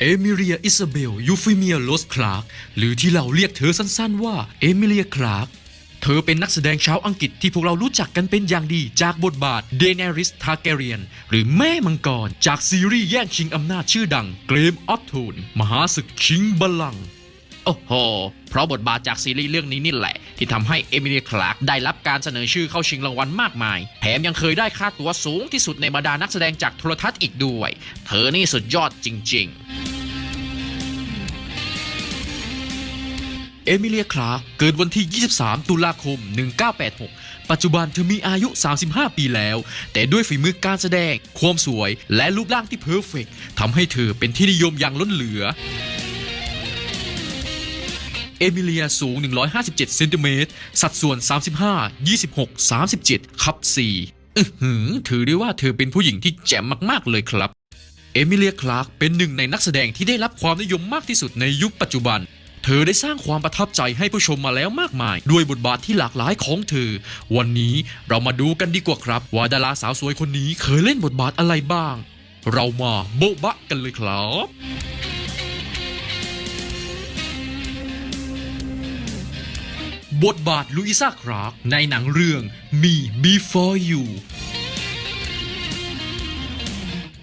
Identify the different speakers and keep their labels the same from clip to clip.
Speaker 1: เอมิเลียอิซาเบลยูฟิเมียโลสคลาร์กหรือที่เราเรียกเธอสั้นๆว่าเอมิเลียคลาร์กเธอเป็นนักแสดงชาวอังกฤษที่พวกเรารู้จักกันเป็นอย่างดีจากบทบาทเดเนริสทาเกเรียนหรือแม่มังกร จากซีรีส์แย่งชิงอำนาจชื่อดังเกรมออฟทูนมหาศึกชิงบัลลังก์
Speaker 2: โอ้โห เพราะบทบาทจากซีรีส์เรื่องนี้นี่แหละ ที่ทำให้เอมิเลียคลาร์กได้รับการเสนอชื่อเข้าชิงรางวัลมากมาย แถมยังเคยได้ค่าตัวสูงที่สุดในบรรดานักแสดงจากโทรทัศน์อีกด้วย เธอนี่สุดยอดจริง ๆ
Speaker 1: เอมิเลีย คลาร์กเกิดวันที่ 23 ตุลาคม 1986 ปัจจุบันเธอมีอายุ 35 ปีแล้ว แต่ด้วยฝีมือการแสดง ความสวย และรูปร่างที่เพอร์เฟกต์ทำให้เธอเป็นที่นิยมอย่างล้นเหลือเอมิเลียสูง 157 เซนติเมตร สัดส่วน 35 26 37 คับ4อื้อหือ ถือได้ว่าเธอเป็นผู้หญิงที่แจ่มมาก ๆ เลยครับ เอมิเลีย คลาร์กเป็นหนึ่งในนักแสดงที่ได้รับความนิยมมากที่สุดในยุคปัจจุบัน เธอได้สร้างความประทับใจให้ผู้ชมมาแล้วมากมาย ด้วยบทบาทที่หลากหลายของเธอ วันนี้เรามาดูกันดีกว่าครับ ว่าดาราสาวสวยคนนี้เคยเล่นบทบาทอะไรบ้าง เรามาโบ๊ะบะกันเลยครับบทบาทลุอิซาครากในหนังเรื่องมี Before You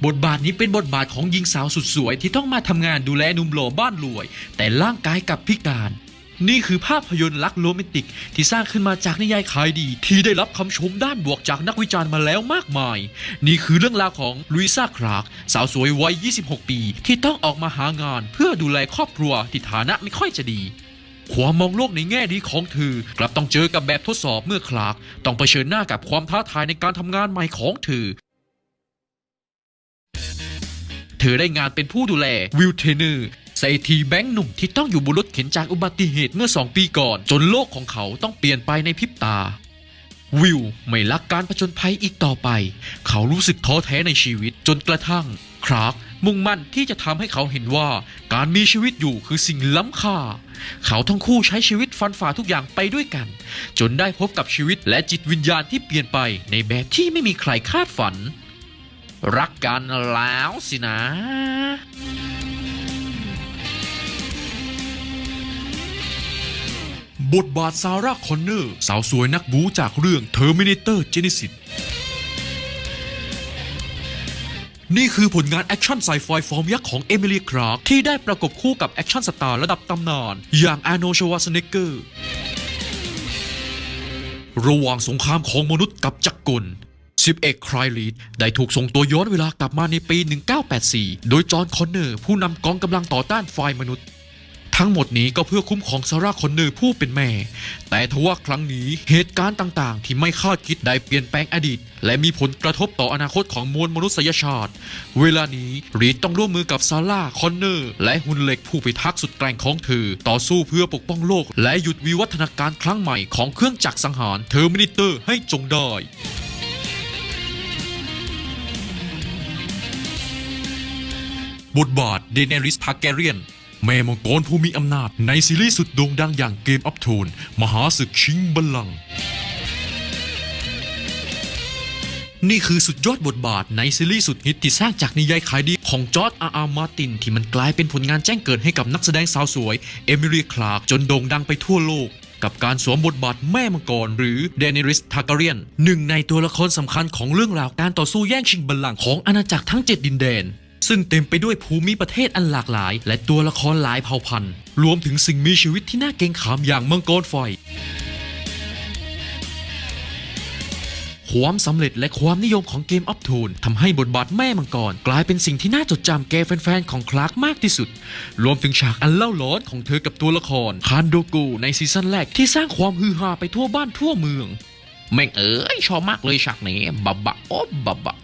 Speaker 1: บทบาทนี้เป็นบทบาทของหญิงสาวสุดสวย ที่ต้องมาทำงานดูแลหนุ่มหล่อบ้านรวย แต่ร่างกายกลับพิการ นี่คือภาพยนตร์รักโรแมนติก ที่สร้างขึ้นมาจากนิยายขายดี ที่ได้รับคำชมด้านบวกจากนักวิจารณ์มาแล้วมากมาย นี่คือเรื่องราวของลุยซาครากสาวสวยวัย 26 ปี ที่ต้องออกมาหางาน เพื่อดูแลครอบครัวที่ฐานะไม่ค่อยจะดีความมองโลกในแง่ดีของเธอกลับต้องเจอกับแบบทดสอบเมื่อคลาร์กต้องเผชิญหน้ากับความท้าทายในการทำงานใหม่ของเธอ เธอได้งานเป็นผู้ดูแลวิลเทเนอร์เศรษฐีแบงค์หนุ่มที่ต้องอยู่บนรถเข็นจากอุบัติเหตุเมื่อ 2 ปีก่อน จนโลกของเขาต้องเปลี่ยนไปในพริบตา วิวไม่รักการผจญภัยอีกต่อไป เขารู้สึกท้อแท้ในชีวิตจนกระทั่ง ครากมุ่งมั่นที่จะทำให้เขาเห็นว่าการมีชีวิตอยู่คือสิ่งล้ำค่า เขาทั้งคู่ใช้ชีวิตฟันฝ่าทุกอย่างไปด้วยกัน จนได้พบกับชีวิตและจิตวิญญาณที่เปลี่ยนไปในแบบที่ไม่มีใครคาดฝัน
Speaker 2: รักกันแล้วสินะ
Speaker 1: บทบาทซาร่าคอนเนอร์ สาวสวยนักบู๊จากเรื่อง Terminator Genesis นี่คือผลงานแอคชั่นไซไฟฟอร์มยักษ์ของเอมิลีคลาร์กที่ได้ประกบคู่กับแอคชั่นสตาร์ระดับตำนาน อย่างอาร์โนชวาสเนกเกอร์ ระหว่างสงครามของมนุษย์กับจักรกล สิบเอกครายลีดได้ถูกส่งตัวย้อนเวลากลับมาในปี 1984 โดยจอห์นคอนเนอร์ผู้นำกองกำลังต่อต้านฝ่ายมนุษย์ ทั้งหมดนี้ก็เพื่อคุ้มครองซาร่าคอนเนอร์ผู้เป็นแม่ แต่ทว่าครั้งนี้เหตุการณ์ต่างๆ ที่ไม่คาดคิดได้เปลี่ยนแปลงอดีต และมีผลกระทบต่ออนาคตของมวลมนุษยชาติ เวลานี้รีดต้องร่วมมือกับซาร่าคอนเนอร์และหุ่นเหล็กผู้พิทักษ์สุดแกร่งของเธอ ต่อสู้เพื่อปกป้องโลก และหยุดวิวัฒนาการครั้งใหม่ของเครื่องจักรสังหารเทอร์มินเตอร์ให้จงได้ บทบาทเดเนริสทาแกเรียน แม่มังกรผู้มีอำนาจในซีรีส์สุดโด่งดังอย่างเกมอ f โทนมหาศึกชิงบัลลังก์นี่คือสุดยอดบทบาทในซีรีส์สุดฮิตที่สร้างจากนิยายขายดีของจอร์ดอาร์อาร์มาติน ที่มันกลายเป็นผลงานแจ้งเกิดให้กับนักแสดงสาวสวย เอมิลีคลาร์กจนโด่งดังไปทั่วโลก กับการสวมบทบาทแม่มังกร หรือเดเนริสทาการเรียน หนึ่งในตัวละครสำคัญของเรื่องราวการต่อสู้แย่งชิงบัลลังก์ของอาณาจักรทั้ง 7 ดินแดน ซึ่งเต็มไปด้วยภูมิประเทศอันหลากหลาย และตัวละครหลายเผ่าพันธุ์ รวมถึงสิ่งมีชีวิตที่น่าเกรงขามอย่างมังกรไฟความสำเร็จและความนิยมของเกมอ f โทนทำให้บทบาทแม่มังกร กลายเป็นสิ่งที่น่าจดจำแก่แฟนๆ ของคลาร์กมากที่สุด รวมถึงฉากอันเล่าร้อนของเธอกับตัวละคร คานโดกูในซีซั่นแรกที่สร้างความฮือฮาไปทั่วบ้านทั่วเมือง
Speaker 2: แม่งเอ๋ยชอบมากเลยฉากนี้บับบะโอบบับบะ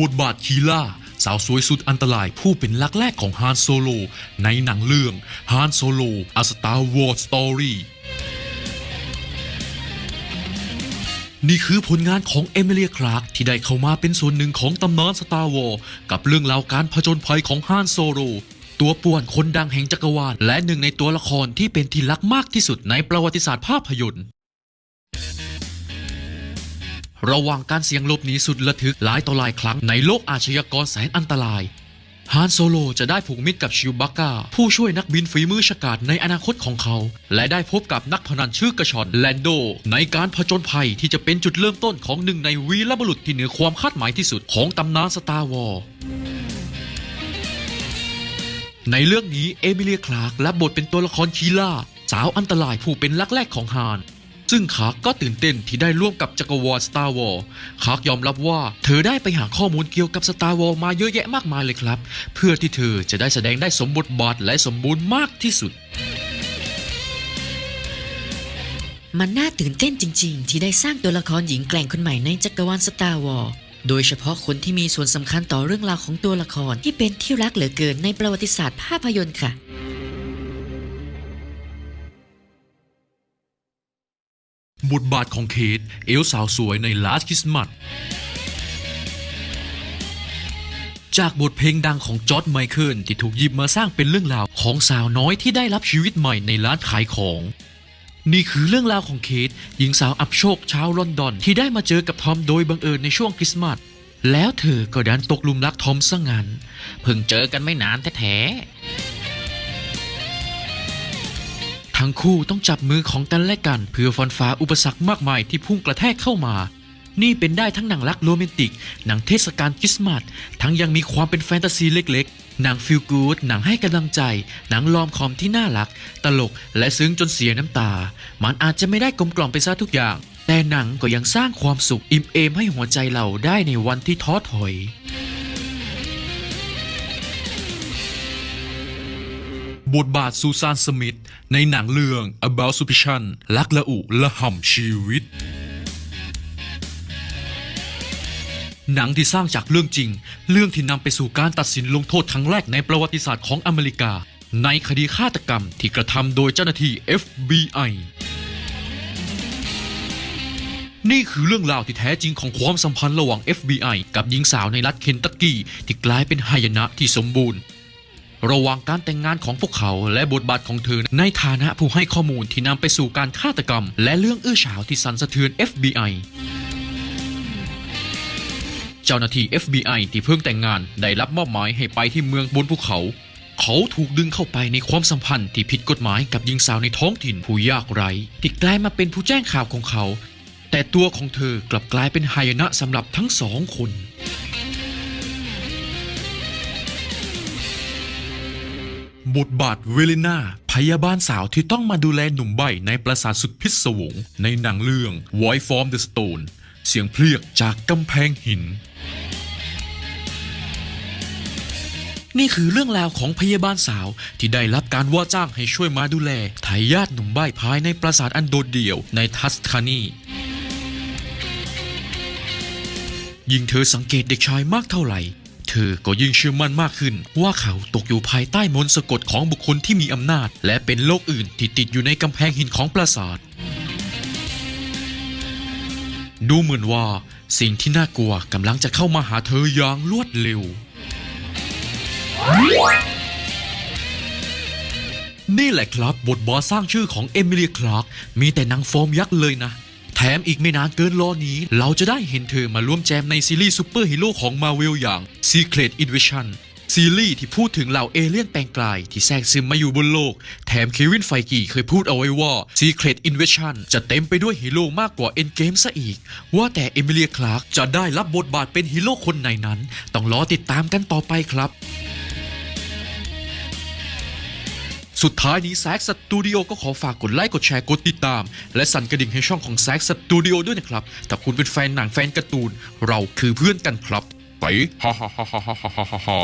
Speaker 1: บทบาทคีล่า สาวสวยสุดอันตรายผู้เป็นลักแรกของฮานโซโล ในหนังเรื่องฮานโซโล A Star Wars Story นี่คือผลงานของเอมิเลียคลาร์กที่ได้เข้ามาเป็นส่วนหนึ่งของตำนานสตาร์วอร์กับเรื่องราวการผจญภัยของฮานโซโล ตัวป่วนคนดังแห่งจักรวาล และหนึ่งในตัวละครที่เป็นที่รักมากที่สุดในประวัติศาสตร์ภาพยนตร์ ระหว่างการเสี่ยงลบหนีสุดระทึกหลายต่อหลายครั้งในโลกอาชญากรแสนอันตราย ฮานโซโลจะได้ผูกมิตรกับชิวบักกาผู้ช่วยนักบินฝีมือฉกาจในอนาคตของเขา และได้พบกับนักพนันชื่อกระชอนแลนโด ในการผจญภัยที่จะเป็นจุดเริ่มต้นของหนึ่งในวีรบุรุษที่เหนือความคาดหมายที่สุดของตำนานสตาร์วอร์ในเรื่องนี้เอมิเลียคลาร์กรับบทเป็นตัวละครคีล่า สาวอันตรายผู้เป็นลักแรกของฮาน ซึ่งคาร์กก็ตื่นเต้นที่ได้ร่วมกับจักรวาลสตาร์วอลคาร์กยอมรับว่า เธอได้ไปหาข้อมูลเกี่ยวกับสตาร์วอลมาเยอะแยะมากมายเลยครับ เพื่อที่เธอจะได้แสดงได้สมบทบาทและสมบูรณ์มากที่สุด
Speaker 3: มันน่าตื่นเต้นจริง ๆ ที่ได้สร้างตัวละครหญิงแกร่งคนใหม่ในจักรวาลสตาร์วอร์โดยเฉพาะคนที่มีส่วนสำคัญต่อเรื่องราวของตัวละครที่เป็นที่รักเหลือเกินในประวัติศาสตร์ภาพยนตร์ค่ะ
Speaker 1: บทบาทของเคทเอลสาวสวยใน Last Christmas จากบทเพลงดังของจอร์ดไมเคิลที่ถูกหยิบมาสร้างเป็นเรื่องราวของสาวน้อยที่ได้รับชีวิตใหม่ในร้านขายของ นี่คือเรื่องราวของเคทหญิงสาวอับโชคชาวลอนดอน ที่ได้มาเจอกับทอมโดยบังเอิญในช่วงคริสต์มาสแล้วเธอก็ดันตกหลุมรักทอมซะงั้น
Speaker 2: เพิ่งเจอกันไม่นานแท้
Speaker 1: ทั้งคู่ต้องจับมือของกันและกัน เพื่อฟันฟ้าอุปสรรคมากมายที่พุ่งกระแทกเข้ามา นี่เป็นได้ทั้งหนังรักโรแมนติก หนังเทศกาลคริสต์มาส ทั้งยังมีความเป็นแฟนตาซีเล็กๆ หนังฟิลกูด หนังให้กำลังใจ หนังลอมคอมที่น่ารัก ตลก และซึ้งจนเสียน้ำตา มันอาจจะไม่ได้กลมกล่อมไปซะทุกอย่าง แต่หนังก็ยังสร้างความสุขอิ่มเอมให้หัวใจเราได้ในวันที่ท้อถอย บทบาทซูซานสมิธในหนังเรื่อง About Suspicion ลักละอุละห่ำชีวิต หนังที่สร้างจากเรื่องจริง เรื่องที่นำไปสู่การตัดสินลงโทษครั้งแรกในประวัติศาสตร์ของอเมริกา ในคดีฆาตกรรมที่กระทำโดยเจ้าหน้าที่ FBI นี่คือเรื่องราวที่แท้จริงของความสัมพันธ์ระหว่าง FBI กับหญิงสาวในรัฐเคนตักกี้ที่กลายเป็นหายนะที่สมบูรณ์ ระหว่างการแต่งงานของพวกเขาและบทบาทของเธอในฐานะผู้ให้ข้อมูลที่นำไปสู่การฆาตกรรม และเรื่องอื้อฉาวที่สั่นสะเทือน FBI เจ้าหน้าที่ FBI ที่เพิ่งแต่งงานได้รับมอบหมายให้ไปที่เมืองบนภูเขา เขาถูกดึงเข้าไปในความสัมพันธ์ที่ผิดกฎหมายกับหญิงสาวในท้องถิ่นผู้ยากไร้ที่กลายมาเป็นผู้แจ้งข่าวของเขา แต่ตัวของเธอกลับกลายเป็นหายนะสำหรับทั้งสองคน บทบาทเวเลนาพยาบาลสาวที่ต้องมาดูแลหนุ่มใบในปราสาทสุดพิศวง ในหนังเรื่อง Voice from the Stone เสียงเพลียกจากกำแพงหิน นี่คือเรื่องราวของพยาบาลสาวที่ได้รับการว่าจ้างให้ช่วยมาดูแลทายาทหนุ่มใบ้ภายในปราสาทอันโดดเดี่ยวในทัสคานียิ่งเธอสังเกตเด็กชายมากเท่าไหร่ อก็ยิ่งเชื่อมั่นมากขึ้น ว่าเขาตกอยู่ภายใต้มนต์สะกดของบุคคลที่มีอำนาจ และเป็นโลกอื่นที่ติดอยู่ในกำแพงหินของปราสาท ดูเหมือนว่า สิ่งที่น่ากลัวกำลังจะเข้ามาหาเธออย่างรวดเร็ว นี่แหละครับบทบาทสร้างชื่อของเอมิเลียคลาร์กมีแต่นางฟอร์มยักษ์เลยนะ แถมอีกไม่นานเกินรอนี้ เราจะได้เห็นเธอมาร่วมแจมในซีรีส์ซูเปอร์ฮีโร่ของมาเวลอย่าง Secret Invasion ซีรีส์ที่พูดถึงเหล่าเอเลี่ยนแปลงกลายที่แทรกซึมมาอยู่บนโลก แถมเควินไฟกีเคยพูดเอาไว้ว่า Secret Invasion จะเต็มไปด้วยฮีโร่มากกว่า Endgame ซะอีก ว่าแต่เอมิเลียคลาร์กจะได้รับบทบาทเป็นฮีโร่คนไหนนั้น ต้องรอติดตามกันต่อไปครับ สุดท้ายนี้แซกสตูดิโอก็ขอฝากกดไลค์กดแชร์กดติดตาม และสั่นกระดิ่งให้ช่องของแซกสตูดิโอด้วยนะครับ ถ้าคุณเป็นแฟนหนังแฟนการ์ตูน เราคือเพื่อนกันครับ ไปฮ่าฮ่าฮ่าฮ่าฮ่าฮ่า